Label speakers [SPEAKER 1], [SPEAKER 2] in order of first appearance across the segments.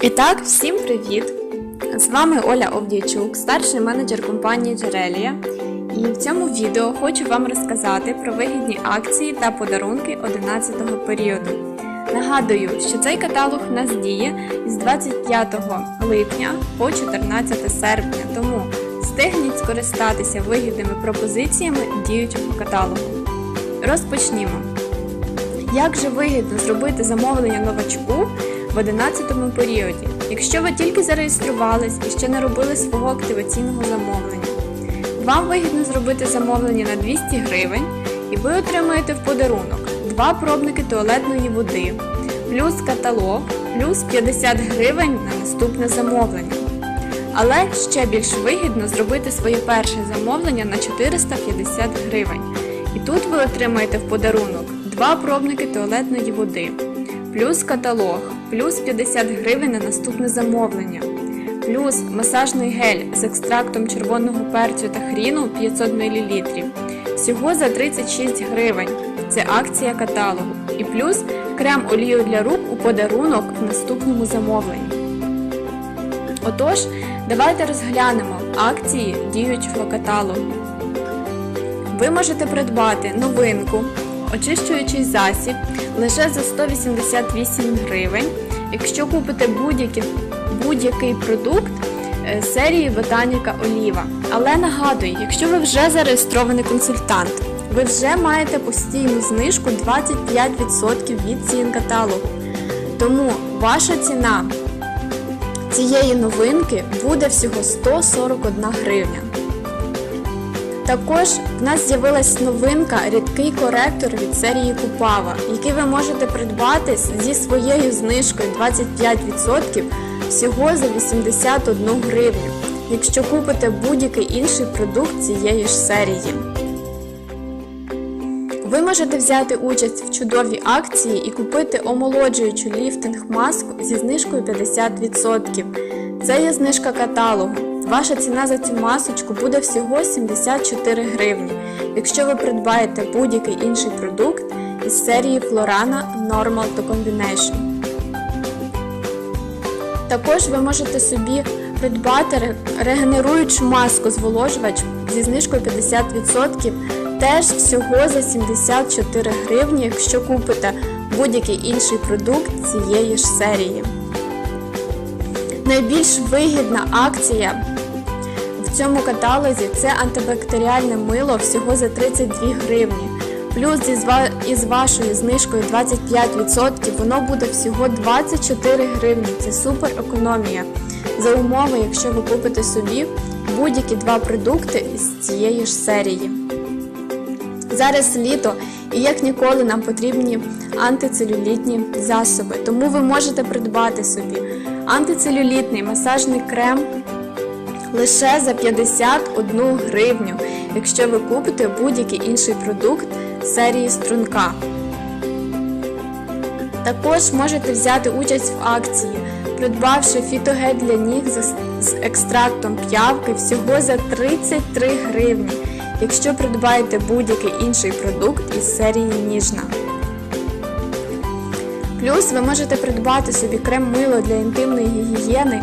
[SPEAKER 1] І так, всім привіт! З вами Оля Овдійчук, старший менеджер компанії Джерелія. І в цьому відео хочу вам розказати про вигідні акції та подарунки 11-го періоду. Нагадую, що цей каталог у нас діє з 25 липня по 14 серпня, тому встигніть скористатися вигідними пропозиціями діючого каталогу. Розпочнімо. Як же вигідно зробити замовлення новачку в 11 періоді, якщо ви тільки зареєструвались і ще не робили свого активаційного замовлення? Вам вигідно зробити замовлення на 200 гривень і ви отримаєте в подарунок два пробники туалетної води, плюс каталог, плюс 50 гривень на наступне замовлення. Але ще більш вигідно зробити своє перше замовлення на 450 гривень. І тут ви отримаєте в подарунок два пробники туалетної води, плюс каталог, плюс 50 гривень на наступне замовлення, плюс масажний гель з екстрактом червоного перцю та хріну 500 мл. Всього за 36 гривень. Це акція каталогу. І плюс крем олію для рук у подарунок в наступному замовленні. Отож, давайте розглянемо акції діючого каталогу. Ви можете придбати новинку, очищуючий засіб лише за 188 гривень, якщо купите будь-який будь-який продукт е, серії Ботаніка Оліва. Але нагадую, якщо ви вже зареєстрований консультант, ви вже маєте постійну знижку 25% від цін каталогу. Тому ваша ціна цієї новинки буде всього 141 гривня. Також в нас з'явилась новинка рідкий коректор від серії Купава, який ви можете придбати зі своєю знижкою 25% всього за 81 гривню, якщо купите будь-який інший продукт цієї ж серії. Ви можете взяти участь в чудовій акції і купити омолоджуючу ліфтинг маску зі знижкою 50%. Це є знижка каталогу. Ваша ціна за цю масочку буде всього 74 гривні, якщо ви придбаєте будь-який інший продукт із серії Florana Normal to Combination. Також ви можете собі придбати регенеруючу маску зволожувач зі знижкою 50%, теж всього за 74 гривні, якщо купите будь-який інший продукт цієї ж серії. Найбільш вигідна акція цьому каталозі це антибактеріальне мило всього за 32 гривні. Плюс із вашою знижкою 25% воно буде всього 24 гривні. Це супер економія. За умови, якщо ви купите собі будь-які два продукти з цієї ж серії. Зараз літо і як ніколи нам потрібні антицелюлітні засоби, тому ви можете придбати собі антицелюлітний масажний крем лише за 51 гривню, якщо ви купите будь-який інший продукт серії струнка. Також можете взяти участь в акції, придбавши фітогель для ніг з екстрактом п'явки всього за 33 гривні, якщо придбаєте будь-який інший продукт із серії Ніжна. Плюс ви можете придбати собі крем-мило для інтимної гігієни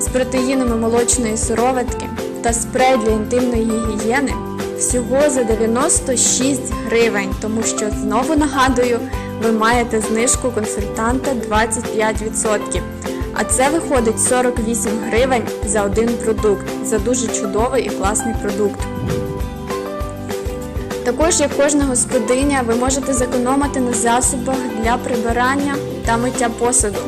[SPEAKER 1] з протеїнами молочної сироватки та спрей для інтимної гігієни всього за 96 гривень, тому що, знову нагадую, ви маєте знижку консультанта 25%. А це виходить 48 гривень за один продукт, за дуже чудовий і класний продукт. Також, як кожна господиня, ви можете зекономити на засобах для прибирання та миття посуду.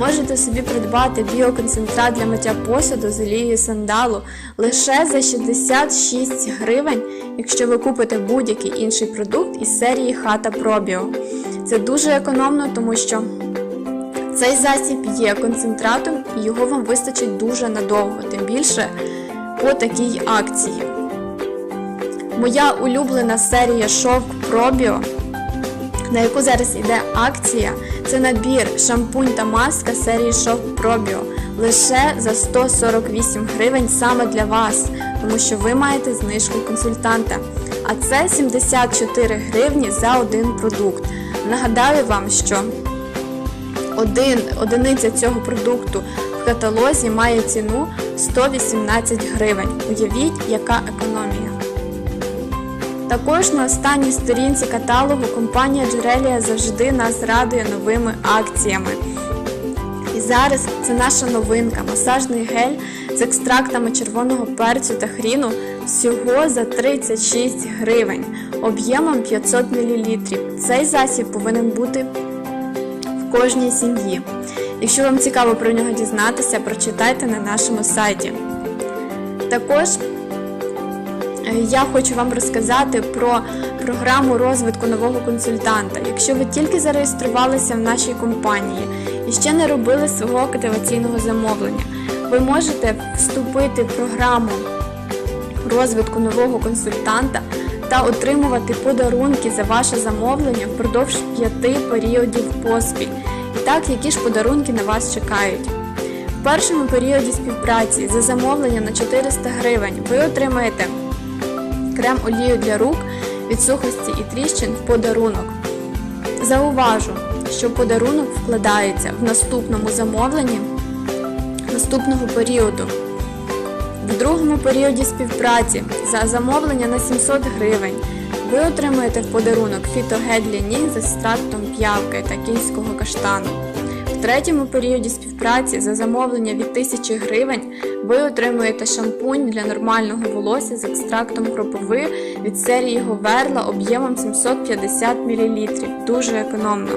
[SPEAKER 1] Можете собі придбати біоконцентрат для миття посуду з олією сандалу лише за 66 гривень, якщо ви купите будь-який інший продукт із серії Хата Пробіо. Це дуже економно, тому що цей засіб є концентратом і його вам вистачить дуже надовго, тим більше по такій акції. Моя улюблена серія Шовк Пробіо, на яку зараз йде акція, це набір шампунь та маска серії Шовк Пробіо лише за 148 гривень саме для вас, тому що ви маєте знижку консультанта. А це 74 гривні за один продукт. Нагадаю вам, що один, одиниця цього продукту в каталозі має ціну 118 гривень. Уявіть, яка економія. Також на останній сторінці каталогу компанія Джерелія завжди нас радує новими акціями. І зараз це наша новинка масажний гель з екстрактами червоного перцю та хріну всього за 36 гривень об'ємом 500 мл. Цей засіб повинен бути в кожній сім'ї. Якщо вам цікаво про нього дізнатися, прочитайте на нашому сайті. Також я хочу вам розказати про програму розвитку нового консультанта. Якщо ви тільки зареєструвалися в нашій компанії і ще не робили свого активаційного замовлення, ви можете вступити в програму розвитку нового консультанта та отримувати подарунки за ваше замовлення впродовж п'яти періодів поспіль. І так, які ж подарунки на вас чекають? В першому періоді співпраці за замовлення на 400 гривень ви отримаєте крем олію для рук від сухості і тріщин в подарунок. Зауважу, що подарунок вкладається в наступному замовленні наступного періоду. В другому періоді співпраці за замовлення на 700 гривень ви отримаєте в подарунок фітогель для ніг з екстрактом п'явки та кінського каштану. В третьому періоді співпраці за замовлення від 1000 гривень ви отримуєте шампунь для нормального волосся з екстрактом кропиви від серії Говерла об'ємом 750 мл. Дуже економно.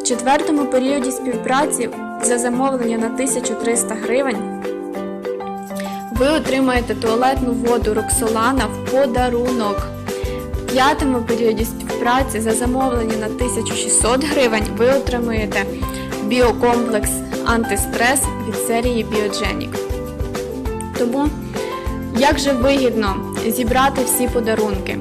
[SPEAKER 1] В четвертому періоді співпраці за замовлення на 1300 гривень ви отримаєте туалетну воду Роксолана в подарунок. В п'ятому періоді співпраці за замовлення на 1600 гривень ви отримуєте біокомплекс антистрес від серії Біодженік. Тому, як же вигідно зібрати всі подарунки?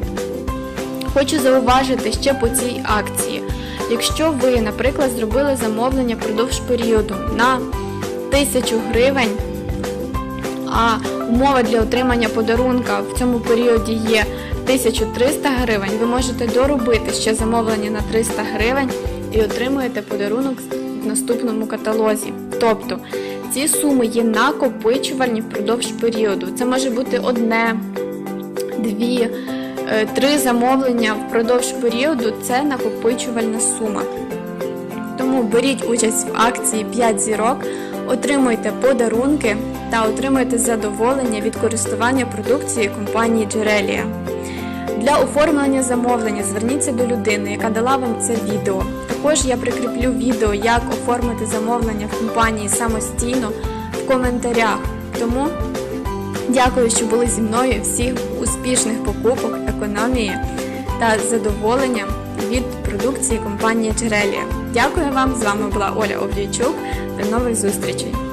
[SPEAKER 1] Хочу зауважити ще по цій акції. Якщо ви, наприклад, зробили замовлення впродовж періоду на 1000 гривень, а умова для отримання подарунка в цьому періоді є 1300 гривень, ви можете доробити ще замовлення на 300 гривень і отримуєте подарунок в наступному каталозі. Тобто ці суми є накопичувальні впродовж періоду. Це може бути одне, дві, е, три замовлення впродовж періоду це накопичувальна сума. Тому беріть участь в акції 5 зірок, отримуйте подарунки та отримуйте задоволення від користування продукцією компанії Джерелія. Для оформлення замовлення зверніться до людини, яка дала вам це відео. Також я прикріплю відео, як оформити замовлення в компанії самостійно в коментарях. Тому дякую, що були зі мною. Всіх успішних покупок, економії та задоволення від продукції компанії Джерелія. Дякую вам! З вами була Оля Овдійчук. До нових зустрічей!